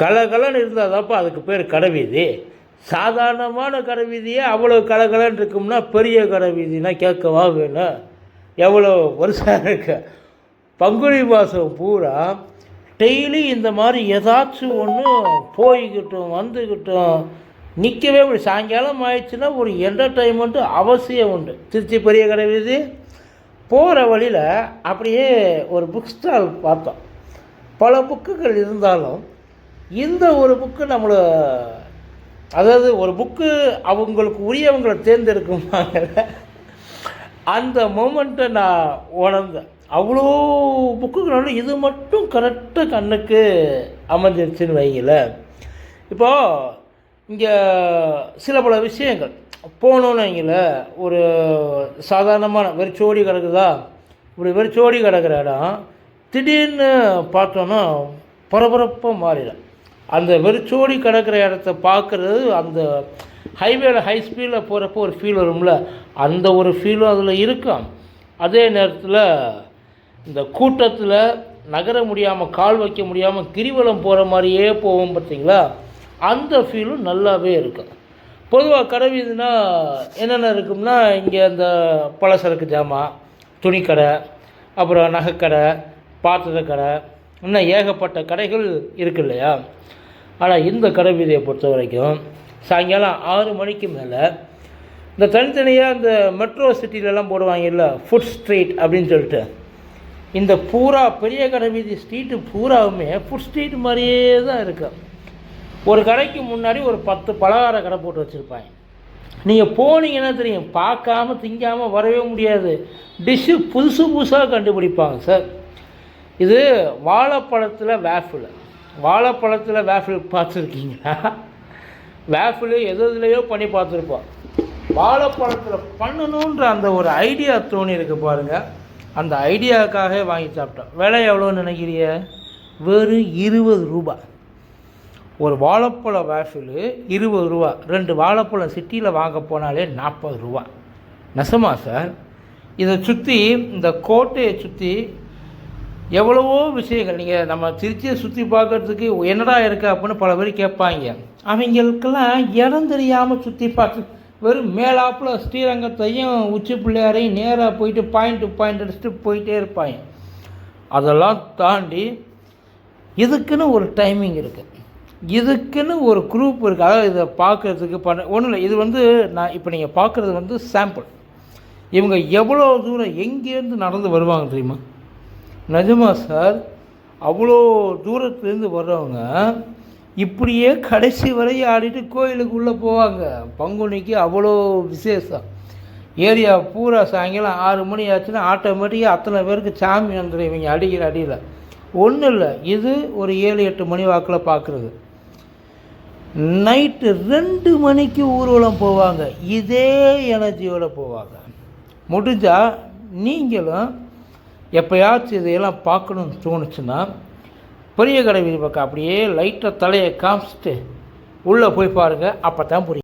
கலகலன்னு இருந்தால் தான்ப்பா அதுக்கு பேர் கடைவீதி. சாதாரணமான கடைவீதியே அவ்வளோ கலகலன்னு இருக்கும்னா பெரிய கடைவீதினா கேட்கவா வேணும் எவ்வளோ வருஷம் இருக்கு. பங்குனி மாதம் பூரா டெய்லி இந்த மாதிரி ஏதாச்சும் ஒன்று போய்கிட்டும் வந்துக்கிட்டும் நிற்கவே முடியும் சாயங்காலம் ஆயிடுச்சுன்னா ஒரு என்டர்டைன்மெண்ட்டு அவசியம் உண்டு. திருச்சி பெரிய கடை வீதி போகிற வழியில் அப்படியே ஒரு புக் ஸ்டால் பார்த்தோம். பல புக்குகள் இருந்தாலும் இந்த ஒரு புக்கு நம்மளை அதாவது ஒரு புக்கு அவங்களுக்கு உரியவங்களை தேர்ந்தெடுக்குமாங்கிற அந்த மூமெண்ட்டை நான் உணர்ந்தேன். அவ்வளோ புக்குகளோட இது மட்டும் கரெக்டாக கண்ணுக்கு அமைஞ்சிருச்சுன்னு வைங்களேன் இப்போது இங்கே சில பல விஷயங்கள். போகணுன்னு வைங்களேன் ஒரு சாதாரணமான வெறிச்சோடி கிடக்குதா? இப்படி வெறிச்சோடி கிடக்கிற இடம் திடீர்னு பார்த்தோன்னா பரபரப்பாக மாறிடும். அந்த வெறிச்சோடி கிடக்கிற இடத்த பார்க்குறது அந்த ஹைவேல ஹை ஸ்பீடில் போகிறப்போ ஒரு ஃபீல் வரும்ல? அந்த ஒரு ஃபீலும் அதில் இருக்கும். அதே நேரத்தில் இந்த கூட்டத்தில் நகர முடியாமல் கால் வைக்க முடியாமல் கிரிவலம் போகிற மாதிரியே போவோம் பார்த்தீங்களா? அந்த ஃபீலும் நல்லாவே இருக்கும். பொதுவாக கடை வீதினா என்னென்ன இருக்கும்னா இங்கே அந்த பலசரக்கு ஜாமான் துணிக்கடை அப்புறம் நகைக்கடை பாத்திரக்கடை இன்னும் ஏகப்பட்ட கடைகள் இருக்கு இல்லையா ஆனால் இந்த கடை வீதியை பொறுத்த வரைக்கும் சாயங்காலம் ஆறு மணிக்கு மேலே இந்த தனித்தனியாக இந்த மெட்ரோ சிட்டிலலாம் போடுவாங்கல்ல ஃபுட் ஸ்ட்ரீட் அப்படின்னு சொல்லிட்டு இந்த பூரா பெரிய கடை வீதி ஸ்ட்ரீட்டு பூராவுமே ஃபுட் ஸ்ட்ரீட் மாதிரியே தான் இருக்கும் ஒரு கடைக்கு முன்னாடி ஒரு பத்து பலகார கடை போட்டு வச்சுருப்பாங்க. நீங்கள் போனீங்கன்னா தெரியும் பார்க்காம திங்காமல் வரவே முடியாது. டிஷ்ஷு புதுசு புதுசாக கண்டுபிடிப்பாங்க சார் இது வாழைப்பழத்தில் வேஃபிள் வாழைப்பழத்தில் வேஃபில் பார்த்துருக்கீங்களா வேஃபிள் எது எதுலேயோ பண்ணி பார்த்துருப்போம். வாழைப்பழத்தில் பண்ணணுன்ற அந்த ஒரு ஐடியா தோணி இருக்கு பாருங்கள் அந்த ஐடியாவுக்காக வாங்கி சாப்பிட்டோம். விலை எவ்வளோன்னு நினைக்கிறீங்க? வெறும் இருபது ரூபா. ஒரு வாழைப்பழ வேஃபிலு இருபது ரூபா. ரெண்டு வாழைப்பழம் சிட்டியில் வாங்க போனாலே நாற்பது ரூபா. நெசமா சார். இதை சுற்றி இந்த கோட்டையை சுற்றி எவ்வளவோ விஷயங்கள் நீங்கள் நம்ம திருச்சியை சுற்றி பார்க்கறதுக்கு என்னடா இருக்குது அப்படின்னு பல பேர் கேட்பாங்க. அவங்களுக்கெல்லாம் இடம் தெரியாமல் சுற்றி பார்த்து வெறும் மேலாப்பில் ஸ்ரீரங்கத்தையும் உச்சி பிள்ளையாரையும் நேராக போயிட்டு பாயிண்ட் டு பாயிண்ட் அடிச்சுட்டு போயிட்டே இருப்பாங்க. அதெல்லாம் தாண்டி இதுக்குன்னு ஒரு டைமிங் இருக்குது இதுக்குன்னு ஒரு குரூப் இருக்குது அதாவது இதை பார்க்குறதுக்கு பண்ண ஒன்றும் இல்லை. இது வந்து நான் இப்போ நீங்கள் பார்க்குறது வந்து சாம்பிள் இவங்க எவ்வளோ தூரம் எங்கேருந்து நடந்து வருவாங்க தெரியுமா? நிஜமா சார் அவ்வளோ தூரத்துலேருந்து வர்றவங்க இப்படியே கடைசி வரை ஆடிட்டு கோயிலுக்குள்ளே போவாங்க. பங்குனிக்கு அவ்வளோ விசேஷம். ஏரியா பூரா சாயங்காலம் ஆறு மணி ஆச்சுன்னா ஆட்டோமேட்டிக்காக அத்தனை பேருக்கு சாமி வந்துடும் இவங்க அடிக்கிற அடியில். ஒன்றும் இல்லை இது ஒரு ஏழு எட்டு மணி வாக்கில் பார்க்குறது நைட்டு ரெண்டு மணிக்கு ஊர்வலம் போவாங்க. இதே எனர்ஜியோடு போவாங்க. முடிஞ்சால் நீங்களும் எப்போயாச்சும் இதையெல்லாம் பார்க்கணுன்னு தோணுச்சுன்னா பெரிய கடை வீதி பக்கம் அப்படியே லைட்டாக தலையை காமிச்சிட்டு உள்ளே போய் பாருங்கள் அப்போ தான் புரியும்.